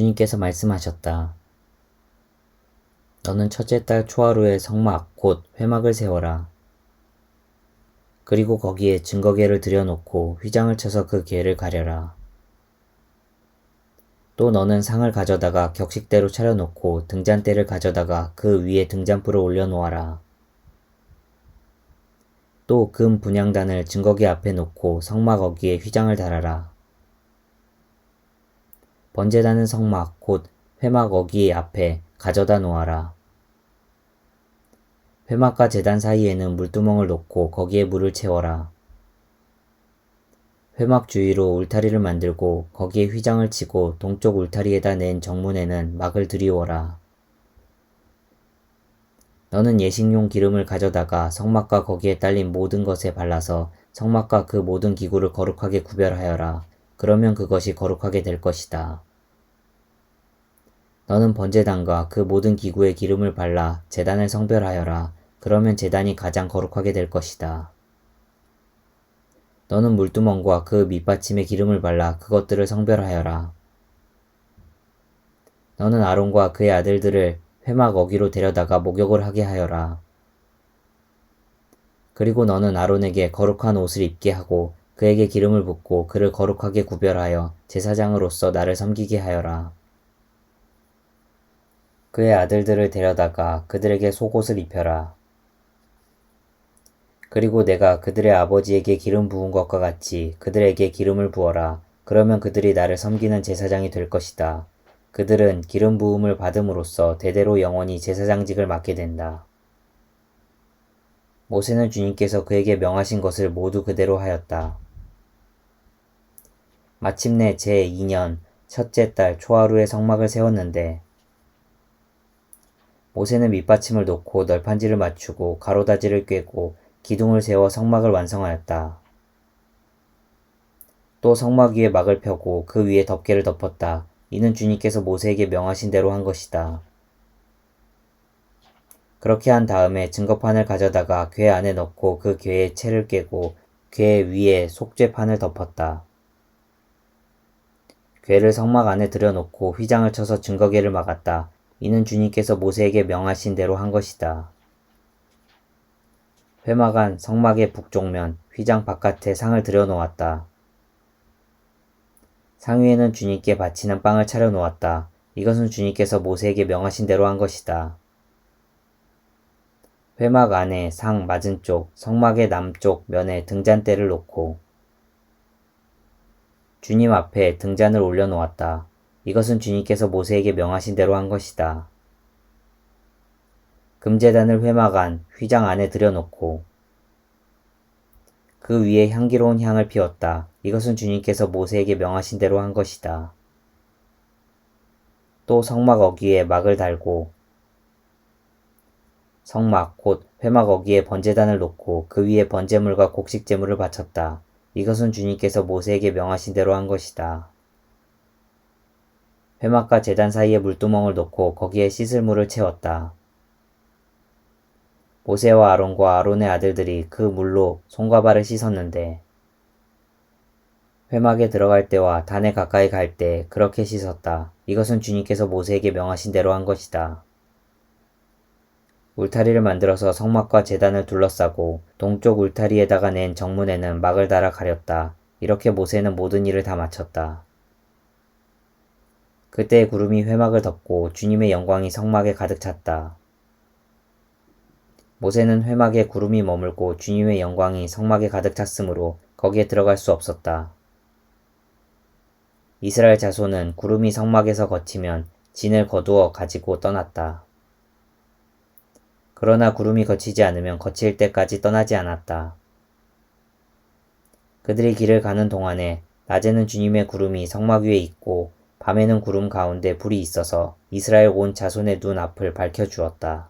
주님께서 말씀하셨다. 너는 첫째 달 초하루에 성막 곧 회막을 세워라. 그리고 거기에 증거계를 들여놓고 휘장을 쳐서 그 계를 가려라. 또 너는 상을 가져다가 격식대로 차려놓고 등잔대를 가져다가 그 위에 등잔불을 올려놓아라. 또 금 분향단을 증거계 앞에 놓고 성막 어기에 휘장을 달아라. 번제단은 성막 곧 회막 어기 앞에 가져다 놓아라. 회막과 제단 사이에는 물두멍을 놓고 거기에 물을 채워라. 회막 주위로 울타리를 만들고 거기에 휘장을 치고 동쪽 울타리에다 낸 정문에는 막을 들이워라. 너는 예식용 기름을 가져다가 성막과 거기에 딸린 모든 것에 발라서 성막과 그 모든 기구를 거룩하게 구별하여라. 그러면 그것이 거룩하게 될 것이다. 너는 번제단과 그 모든 기구에 기름을 발라 제단을 성별하여라. 그러면 제단이 가장 거룩하게 될 것이다. 너는 물두멍과 그 밑받침에 기름을 발라 그것들을 성별하여라. 너는 아론과 그의 아들들을 회막 어기로 데려다가 목욕을 하게 하여라. 그리고 너는 아론에게 거룩한 옷을 입게 하고 그에게 기름을 붓고 그를 거룩하게 구별하여 제사장으로서 나를 섬기게 하여라. 그의 아들들을 데려다가 그들에게 속옷을 입혀라. 그리고 내가 그들의 아버지에게 기름 부은 것과 같이 그들에게 기름을 부어라. 그러면 그들이 나를 섬기는 제사장이 될 것이다. 그들은 기름 부음을 받음으로써 대대로 영원히 제사장직을 맡게 된다. 모세는 주님께서 그에게 명하신 것을 모두 그대로 하였다. 마침내 제2년 첫째 달 초하루에 성막을 세웠는데 모세는 밑받침을 놓고 널판지를 맞추고 가로다지를 꿰고 기둥을 세워 성막을 완성하였다. 또 성막 위에 막을 펴고 그 위에 덮개를 덮었다. 이는 주님께서 모세에게 명하신 대로 한 것이다. 그렇게 한 다음에 증거판을 가져다가 궤 안에 넣고 그 궤에 채를 깨고 궤 위에 속죄판을 덮었다. 궤를 성막 안에 들여놓고 휘장을 쳐서 증거궤를 막았다. 이는 주님께서 모세에게 명하신 대로 한 것이다. 회막안 성막의 북쪽면 휘장 바깥에 상을 들여놓았다. 상 위에는 주님께 바치는 빵을 차려놓았다. 이것은 주님께서 모세에게 명하신 대로 한 것이다. 회막 안에 상 맞은 쪽, 성막의 남쪽 면에 등잔대를 놓고 주님 앞에 등잔을 올려놓았다. 이것은 주님께서 모세에게 명하신 대로 한 것이다. 금재단을 회막 안, 휘장 안에 들여놓고 그 위에 향기로운 향을 피웠다. 이것은 주님께서 모세에게 명하신 대로 한 것이다. 또 성막 어귀에 막을 달고 성막 곧 회막 어귀에 번제단을 놓고 그 위에 번제물과 곡식 제물을 바쳤다. 이것은 주님께서 모세에게 명하신 대로 한 것이다. 회막과 제단 사이에 물두멍을 놓고 거기에 씻을 물을 채웠다. 모세와 아론과 아론의 아들들이 그 물로 손과 발을 씻었는데 회막에 들어갈 때와 단에 가까이 갈 때 그렇게 씻었다. 이것은 주님께서 모세에게 명하신 대로 한 것이다. 울타리를 만들어서 성막과 제단을 둘러싸고 동쪽 울타리에다가 낸 정문에는 막을 달아 가렸다. 이렇게 모세는 모든 일을 다 마쳤다. 그때 구름이 회막을 덮고 주님의 영광이 성막에 가득 찼다. 모세는 회막에 구름이 머물고 주님의 영광이 성막에 가득 찼으므로 거기에 들어갈 수 없었다. 이스라엘 자손은 구름이 성막에서 거치면 진을 거두어 가지고 떠났다. 그러나 구름이 거치지 않으면 거칠 때까지 떠나지 않았다. 그들이 길을 가는 동안에 낮에는 주님의 구름이 성막 위에 있고 밤에는 구름 가운데 불이 있어서 이스라엘 온 자손의 눈 앞을 밝혀 주었다.